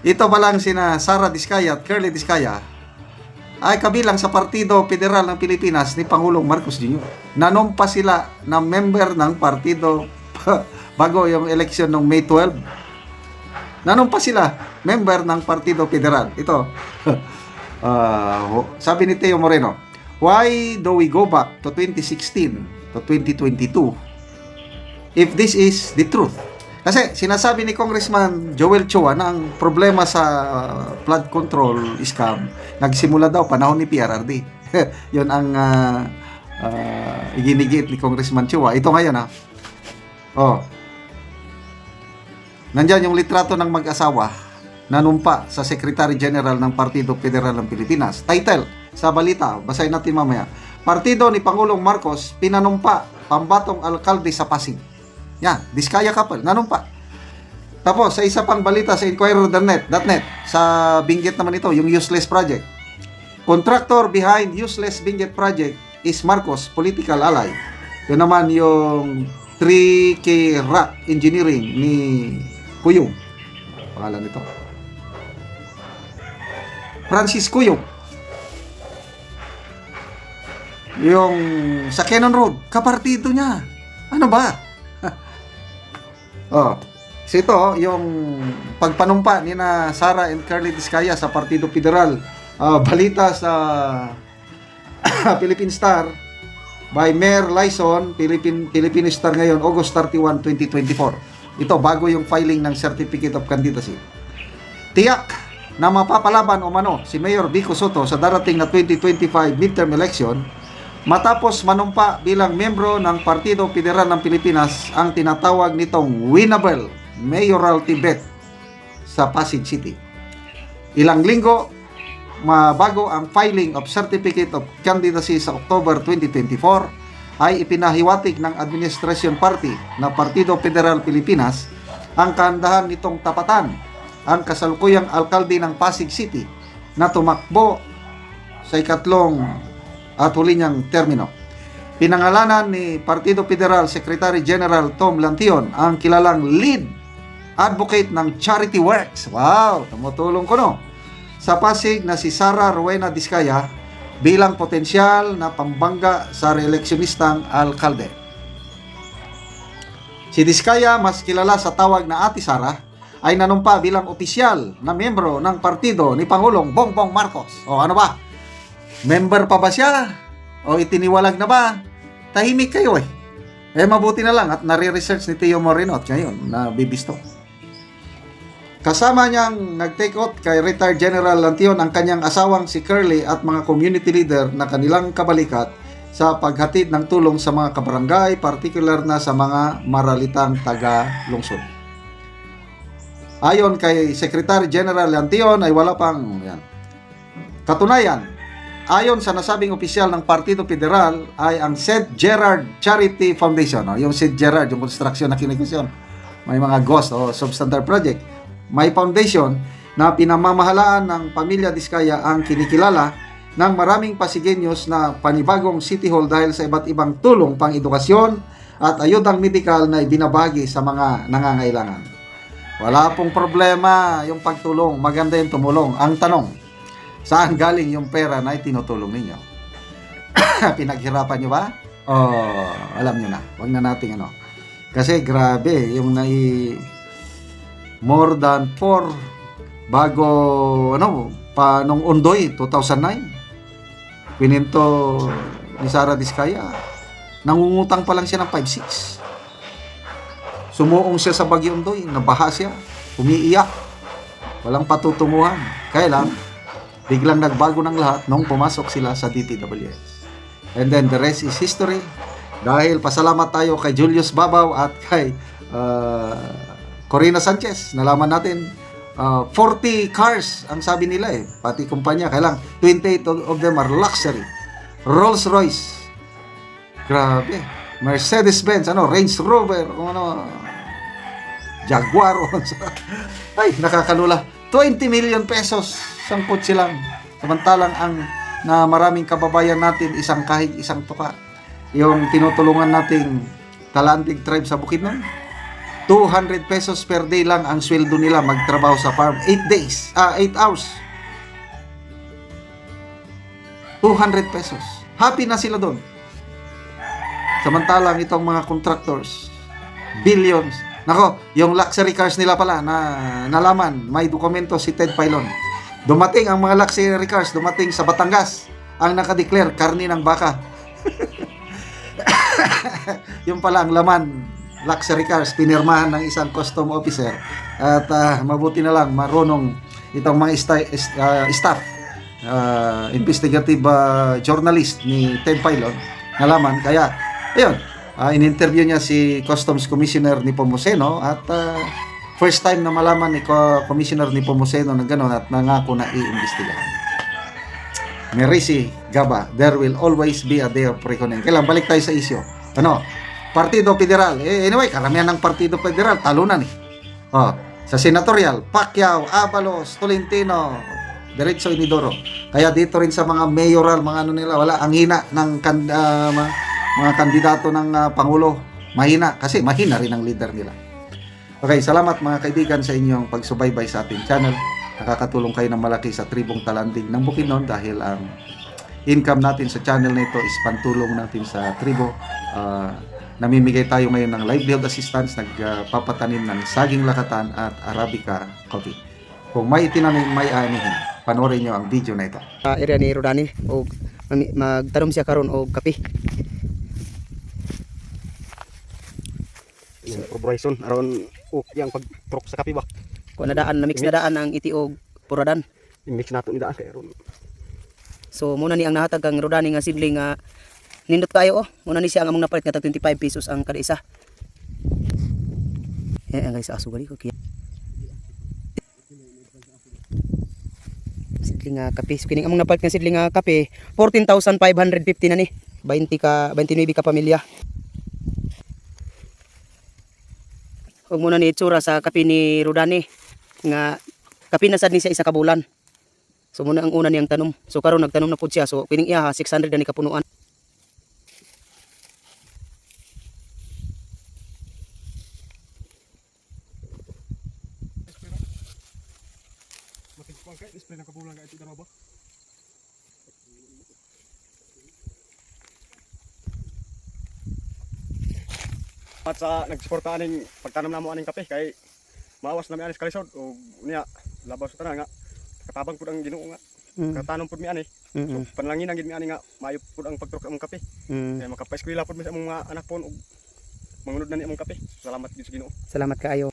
ito pa lang sina Sara Diskaya at Curly Diskaya ay kabilang sa Partido Federal ng Pilipinas ni Pangulong Marcos Jr. Nanumpa sila na member ng partido bago yung eleksyon ng May 12. Nanumpa sila member ng Partido Federal. Ito. ah, sabi ni Teo Moreno, why do we go back to 2016 to 2022 if this is the truth? Kasi sinasabi ni Congressman Joel Chua na ang problema sa uh, flood control scam nagsimula daw panahon ni PRRD. Yun ang uh, uh, ni Congressman Chua. Ito ngayon ha. Oh. Nandyan yung litrato ng mag-asawa nanumpa sa Secretary General ng Partido Federal ng Pilipinas. Title sa balita, basahin natin mamaya. Partido ni Pangulong Marcos pinanumpa pambatong alkalde sa Pasig. Yan, Diskaya couple, nanumpa. Tapos, sa isa pang balita sa Inquirer.net, sa Binggit naman ito, yung useless project. Contractor behind useless Binggit project is Marcos, political ally. Yun naman yung 3K Rock Engineering ni Kuyong. Pangalan nito. Francis Kuyong. Yung sa Cannon Road, kapartido niya. Ano ba? Oh, so ito, yung pagpanumpa ni na Sara and Carly Diskaya sa Partido Federal. Ah, balita sa Philippine Star by Mayor Lyson, Philippine, Philippine Star ngayon, August 31, 2024. Ito, bago yung filing ng Certificate of Candidacy. Tiyak na mapapalaban o mano si Mayor Vico Soto sa darating na 2025 midterm election matapos manumpa bilang membro ng Partido Federal ng Pilipinas ang tinatawag nitong winnable mayoral Tibet sa Pasig City. Ilang linggo mabago ang filing of Certificate of Candidacy sa October 2024 ay ipinahiwatig ng Administration Party na Partido Federal Pilipinas ang kahandahan nitong tapatan ang kasalukuyang alkalde ng Pasig City na tumakbo sa ikatlong at huli niyang termino. Pinangalanan ni Partido Federal Secretary General Tom Lantion ang kilalang lead advocate ng Charity Works. Wow, tumutulong ko no. Sa Pasig na si Sara Rowena Diskaya bilang potensyal na pambangga sa reeleksyonistang alkalde. Si Diskaya, mas kilala sa tawag na Ate Sara, ay nanumpa bilang opisyal na membro ng partido ni Pangulong Bongbong Marcos. O ano ba? Member pa ba siya? O itiniwalag na ba? Tahimik kayo eh. Eh mabuti na lang at nare-research ni Teo Moreno at ngayon na bibisto. Kasama niyang nag-take out kay retired General Lantion ang kanyang asawang si Curly at mga community leader na kanilang kabalikat sa paghatid ng tulong sa mga kabarangay, particular na sa mga maralitang taga-lungsod. Ayon kay Secretary General Lantion ay wala pang yan. Katunayan, ayon sa nasabing opisyal ng Partido Federal ay ang St. Gerard Charity Foundation. No? Yung St. Gerard, yung construction na kinikisyon. May mga ghost o substandard project. May foundation na pinamamahalaan ng pamilya Diskaya ang kinikilala ng maraming Pasigueños na panibagong City Hall dahil sa iba't ibang tulong pang edukasyon at ayudang medikal na ibinabagi sa mga nangangailangan. Wala pong problema yung pagtulong. Maganda yung tumulong. Ang tanong, saan galing yung pera na itinutulong ninyo? Pinaghirapan nyo ba? O alam nyo na. Huwag na nating ano. Kasi grabe, yung nai more than 4 bago ano pa nung Undoy 2009 pininto ni Sara Diskaya nangungutang pa lang siya ng 5-6 Sumuong siya sa Bagyo Undoy, nabaha siya, umiiyak, walang patutunguhan. Kaya lang, biglang nagbago ng lahat nung pumasok sila sa DPWS. And then the rest is history. Dahil pasalamat tayo kay Julius Babaw at kay uh, Corina Sanchez. Nalaman natin, uh, 40 cars ang sabi nila eh, pati kumpanya. Kaya lang, 28 of them are luxury. Rolls Royce. Grabe. Mercedes-Benz, ano, Range Rover, ano, Jaguar, o ay, nakakalula. 20 million pesos, sangkot silang. Samantalang ang na maraming kababayan natin, isang kahig, isang tuka. Yung tinutulungan nating Talandig tribe sa Bukidnon, 200 pesos per day lang ang sweldo nila magtrabaho sa farm. 8 days, ah 8 hours. 200 pesos. Happy na sila doon. Samantalang itong mga contractors, billions. Nako, yung luxury cars nila pala na nalaman, may dokumento si Ted Filon. Dumating ang mga luxury cars, dumating sa Batangas. Ang nakadeclare, karni ng baka. yung pala ang laman, luxury cars, pinirmahan ng isang custom officer. At ah, mabuti na lang, marunong itong mga sta- ah, staff, ah, investigative ah, journalist ni Ted Filon, nalaman. Kaya, ayun, ah, in-interview niya si Customs Commissioner ni Pomoseno at ah, first time na malaman ni Co- Commissioner ni Pomoseno na gano'n at nangako na i-investigahan. Merisi Gaba, there will always be a day of reckoning. Kailan balik tayo sa isyo. Ano? Partido Federal. Eh, anyway, karamihan ng Partido Federal talunan eh. Oh, sa senatorial, Pacquiao, Abalos, Tolentino, Diretso Inidoro. Kaya dito rin sa mga mayoral, mga ano nila, wala ang hina ng mga, mga kandidato ng ah, pangulo. Mahina kasi mahina rin ang leader nila. Okay, salamat mga kaibigan sa inyong pagsubaybay sa ating channel. Nakakatulong kayo ng malaki sa tribong talanding ng Bukidnon dahil ang income natin sa channel na ito is pantulong natin sa tribo. Ah, namimigay tayo ngayon ng livelihood assistance, nagpapatanim ng saging lakatan at arabica coffee. Kung may itinanim, may anihin, panoorin nyo ang video na ito. sa area ni Rodani o magtanom siya karon og kape. Yung corporation aron uk yang pag-truck sa kape ba. Kung nadaan na mix na daan ang iti og puradan. I-mix nato ni daan kay aron. So muna ni ang nahatag ang Rodani nga sidling nga nindot kayo oh. Muna ni siya ang among napalit nga tag 25 pesos ang kada isa. Yan ang guys aso gali ko kaya. Sidling nga kape. So kining among napalit nga sidling nga kape 14,550 na ni. 20 ka 29 ka pamilya. Huwag muna ni itsura sa kape ni Rodani nga kape na sad ni siya isa ka bulan. So muna ang una niyang tanom. So karon nagtanom na pud siya. So kining iya ha, 600 na ni kapunuan. Matigpang kay display ng kabulan kay ito ba? At sa nagsuporta aning pagtanom namo aning kape kay maawas na mi anis kalisod o niya labaw sa tanan nga katabang pud ang Ginoo nga Mm. katanom pud mi ani Mm. so panalangin ang gid mi ani nga maayo pud ang pagtruk among kape Mm. kay makapaeskwela pud mi sa among mga anak pon og mangunod na ni among kape salamat gid sa Ginoo Salamat kaayo.